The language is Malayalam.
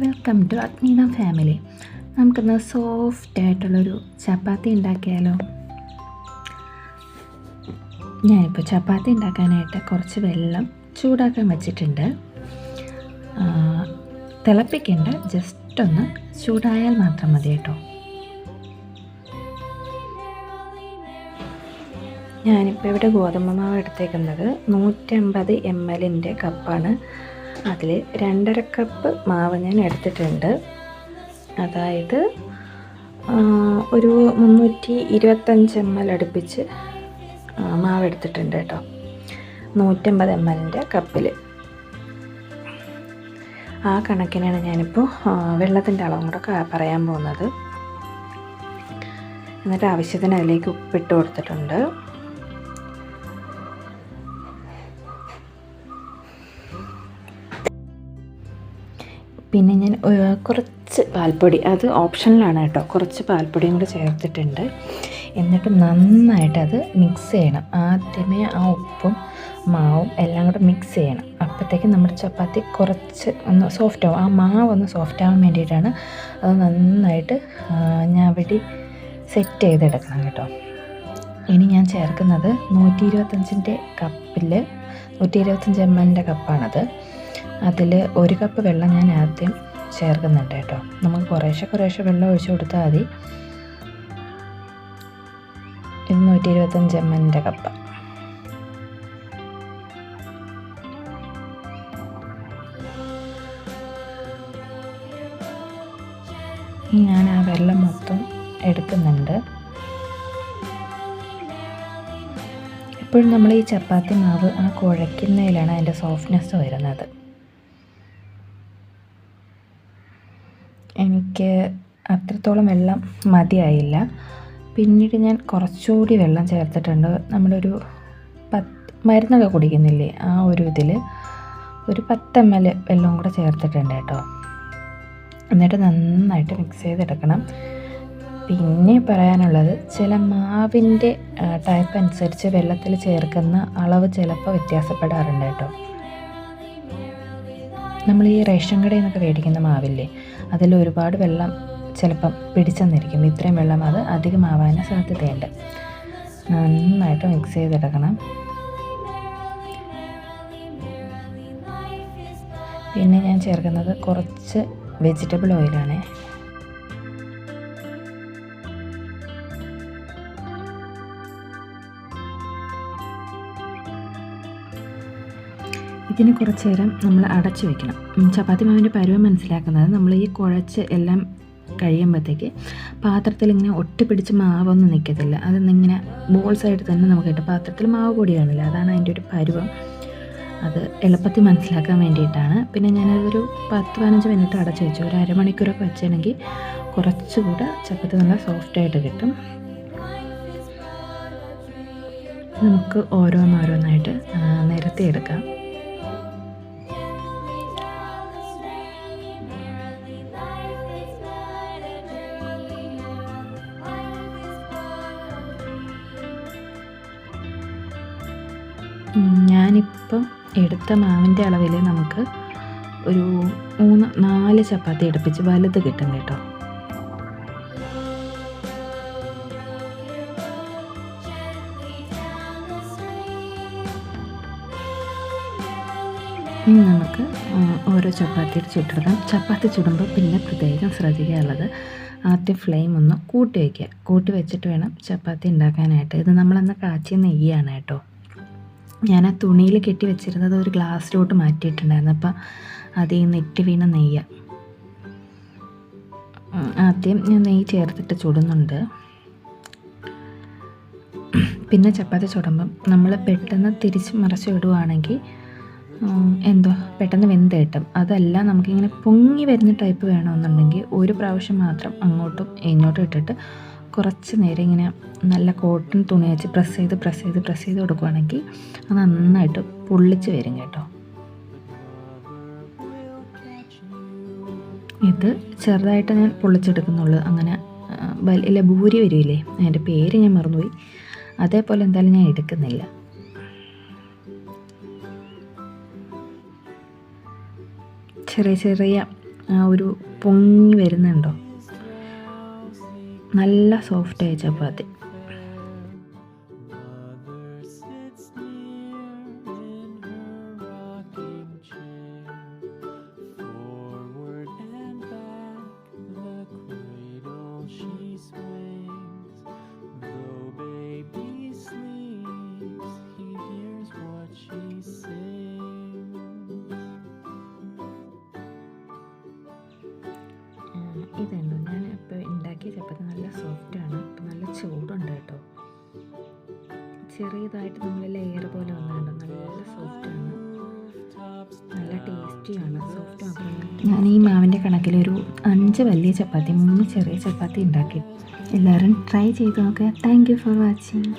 വെൽക്കം ടു അഗ്നീന ഫാമിലി നമുക്കിന്ന് സോഫ്റ്റ് ആയിട്ടുള്ളൊരു ചപ്പാത്തി ഉണ്ടാക്കിയാലോ? ഞാനിപ്പോൾ ചപ്പാത്തി ഉണ്ടാക്കാനായിട്ട് കുറച്ച് വെള്ളം ചൂടാക്കാൻ വെച്ചിട്ടുണ്ട്. തിളപ്പിക്കേണ്ട ജസ്റ്റ് ഒന്ന് ചൂടായാൽ മാത്രം മതി കേട്ടോ. ഞാനിപ്പോൾ ഇവിടെ ഗോതമ്പ് മാവ് എടുത്തേക്കുന്നത് നൂറ്റമ്പത് എം എല്ലിന്റെ കപ്പാണ് അതിൽ രണ്ടര കപ്പ് മാവ് ഞാൻ എടുത്തിട്ടുണ്ട്. അതായത് ഒരു മുന്നൂറ്റി ഇരുപത്തഞ്ച് എം എൽ അടുപ്പിച്ച് മാവ് എടുത്തിട്ടുണ്ട് കേട്ടോ. നൂറ്റമ്പത് എം എല്ലിന്റെ കപ്പിൽ ആ കണക്കിനാണ് ഞാനിപ്പോൾ വെള്ളത്തിന്റെ അളവും കൂടെ പറയാൻ പോകുന്നത്. എന്നിട്ട് ആവശ്യത്തിന് അതിലേക്ക് ഉപ്പിട്ട് കൊടുത്തിട്ടുണ്ട്. പിന്നെ ഞാൻ കുറച്ച് പാൽപ്പൊടി അത് ഓപ്ഷനിലാണ് കേട്ടോ. കുറച്ച് പാൽപ്പൊടിയും കൂടി ചേർത്തിട്ടുണ്ട്. എന്നിട്ട് നന്നായിട്ട് അത് മിക്സ് ചെയ്യണം. ആദ്യമേ ആ ഉപ്പും മാവും എല്ലാം കൂടെ മിക്സ് ചെയ്യണം. അപ്പോഴത്തേക്കും നമ്മുടെ ചപ്പാത്തി കുറച്ച് ഒന്ന് സോഫ്റ്റ് ആവും. ആ മാവ് ഒന്ന് സോഫ്റ്റ് ആവാൻ വേണ്ടിയിട്ടാണ് അത് നന്നായിട്ട് ഞാൻ വെടി സെറ്റ് ചെയ്തെടുക്കണം കേട്ടോ. ഇനി ഞാൻ ചേർക്കുന്നത് നൂറ്റി ഇരുപത്തഞ്ചിന്റെ കപ്പിൽ നൂറ്റി ഇരുപത്തഞ്ച് എം എല്ലിന്റെ കപ്പാണത് അതിൽ ഒരു കപ്പ് വെള്ളം ഞാൻ ആദ്യം ചേർക്കുന്നുണ്ട് കേട്ടോ. നമുക്ക് കുറേശ്ശെ കുറേശ്ശെ വെള്ളം ഒഴിച്ചു കൊടുത്താൽ മതി. ഇത് നൂറ്റി ഇരുപത്തഞ്ച് എം എല്ലിന്റെ കപ്പ് ഞാൻ ആ വെള്ളം മൊത്തം എടുക്കുന്നുണ്ട്. എപ്പോഴും നമ്മൾ ഈ ചപ്പാത്തി മാവ് ആ കുഴയ്ക്കുന്നതിലാണ് അതിന്റെ സോഫ്റ്റ്നെസ് വരുന്നത്. എനിക്ക് അത്രത്തോളം വെള്ളം മതിയായില്ല. പിന്നീട് ഞാൻ കുറച്ചുകൂടി വെള്ളം ചേർത്തിട്ടുണ്ട്. നമ്മളൊരു പത്ത് മരുന്നൊക്കെ കുടിക്കുന്നില്ലേ? ആ ഒരു ഇതിൽ ഒരു പത്ത് എം എൽ വെള്ളവും കൂടെ ചേർത്തിട്ടുണ്ട് കേട്ടോ. എന്നിട്ട് നന്നായിട്ട് മിക്സ് ചെയ്തെടുക്കണം. പിന്നെ പറയാനുള്ളത് ചില മാവിന്റെ ടൈപ്പ് അനുസരിച്ച് വെള്ളത്തിൽ ചേർക്കുന്ന അളവ് ചിലപ്പോൾ വ്യത്യാസപ്പെടാറുണ്ട് കേട്ടോ. നമ്മൾ ഈ റേഷൻ കടയിൽ നിന്നൊക്കെ മേടിക്കുന്ന മാവില്ലേ? അതിൽ ഒരുപാട് വെള്ളം ചിലപ്പം പിടിച്ചെന്നിരിക്കും. ഇത്രയും വെള്ളം അത് അധികമാവാൻ സാധ്യതയുണ്ട്. നന്നായിട്ട് മിക്സ് ചെയ്തെടുക്കണം. പിന്നെ ഞാൻ ചേർക്കുന്നത് കുറച്ച് വെജിറ്റബിൾ ഓയിലാണ് ഇതിന് കുറച്ച് നേരം നമ്മൾ അടച്ചു വെക്കണം. ചപ്പാത്തി മാവിന്റെ പരുവ മനസ്സിലാക്കുന്നത് നമ്മൾ ഈ കുഴച്ച് എല്ലാം കഴിയുമ്പോഴത്തേക്ക് പാത്രത്തിൽ ഇങ്ങനെ ഒട്ടിപ്പിടിച്ച് മാവൊന്നും നിൽക്കത്തില്ല. അതൊന്നിങ്ങനെ ബോൾസ് ആയിട്ട് തന്നെ നമുക്ക് കിട്ടും. പാത്രത്തിൽ മാവ് പൊടിയാണല്ലോ അതാണ് അതിന്റെ ഒരു പരുവം. അത് എളുപ്പത്തിൽ മനസ്സിലാക്കാൻ വേണ്ടിയിട്ടാണ്. പിന്നെ ഞാനതൊരു പത്ത് പതിനഞ്ച് മിനിറ്റ് അടച്ചു വെച്ചു. ഒരു അരമണിക്കൂറൊക്കെ വെച്ചിട്ടുണ്ടെങ്കിൽ കുറച്ചുകൂടെ ചപ്പാത്തി നല്ല സോഫ്റ്റായിട്ട് കിട്ടും. നമുക്ക് ഓരോന്നോരോന്നായിട്ട് നിരത്തിയെടുക്കാം. ഞാനിപ്പം എടുത്ത മാവിന്റെ അളവിൽ നമുക്ക് ഒരു മൂന്ന് നാല് ചപ്പാത്തി എടുപ്പിച്ച് വലുത് കിട്ടും കേട്ടോ. ഇനി നമുക്ക് ഓരോ ചപ്പാത്തി ചുട്ടിടാം ചപ്പാത്തി ചുടുമ്പോൾ പിന്നെ പ്രത്യേകം ശ്രദ്ധിക്കാനുള്ളത് ആദ്യം ഫ്ലെയിം ഒന്ന് കൂട്ടി വയ്ക്കുക. കൂട്ടി വെച്ചിട്ട് വേണം ചപ്പാത്തി ഉണ്ടാക്കാനായിട്ട്. ഇത് നമ്മളന്ന് കാച്ചിയ നെയ്യാണ് കേട്ടോ. ഞാൻ ആ തുണിയിൽ കെട്ടി വെച്ചിരുന്നത് ഒരു ഗ്ലാസ്സിലോട്ട് മാറ്റിയിട്ടുണ്ടായിരുന്നു. അപ്പം അതിൽ നിന്ന് നെറ്റ് വീണ നെയ്യ. ആദ്യം ഞാൻ നെയ്യ് ചേർത്തിട്ട് ചുടുന്നുണ്ട്. പിന്നെ ചപ്പാത്തി ചുടുമ്പം നമ്മൾ പെട്ടെന്ന് തിരിച്ച് മറച്ച് ഇടുവാണെങ്കിൽ എന്തോ പെട്ടെന്ന് വെന്ത് കിട്ടും. അതല്ല നമുക്കിങ്ങനെ പൊങ്ങി വരുന്ന ടൈപ്പ് വേണമെന്നുണ്ടെങ്കിൽ ഒരു പ്രാവശ്യം മാത്രം അങ്ങോട്ടും ഇങ്ങോട്ടും ഇട്ടിട്ട് കുറച്ച് നേരം ഇങ്ങനെ നല്ല കോട്ടൺ തുണി വെച്ച് പ്രസ് ചെയ്ത് പ്രസ് ചെയ്ത് പ്രസ് ചെയ്ത് കൊടുക്കുവാണെങ്കിൽ അത് നന്നായിട്ട് പൊള്ളിച്ച് വരും കേട്ടോ. ഇത് ചെറുതായിട്ട് ഞാൻ പൊള്ളിച്ചെടുക്കുന്നുള്ളൂ. അങ്ങനെ വലിയ ഭൂരി വരില്ലേ? അതിന്റെ പേര് ഞാൻ മറന്നുപോയി. അതേപോലെ എന്തായാലും ഞാൻ എടുക്കുന്നില്ല. ചെറിയ ചെറിയ ഒരു പൊങ്ങി വരുന്നുണ്ടോ? നല്ല സോഫ്റ്റായ ചപ്പാത്തി. Mother ചപ്പാത്തി നല്ല സോഫ്റ്റാണ്. ഇപ്പം നല്ല ചൂടുണ്ട് കേട്ടോ. ചെറിയതായിട്ട് നമ്മൾ ലെയർ പോലെ വന്നിട്ടുണ്ട് നല്ല സോഫ്റ്റാണ്. നല്ല ടേസ്റ്റിയാണ്. സോഫ്റ്റ് ഞാൻ ഈ മാവിന്റെ കണക്കിൽ ഒരു അഞ്ച് വലിയ ചപ്പാത്തി മൂന്ന് ചെറിയ ചപ്പാത്തി ഉണ്ടാക്കി. എല്ലാവരും ട്രൈ ചെയ്ത് നോക്കുക താങ്ക് യു ഫോർ വാച്ചിങ്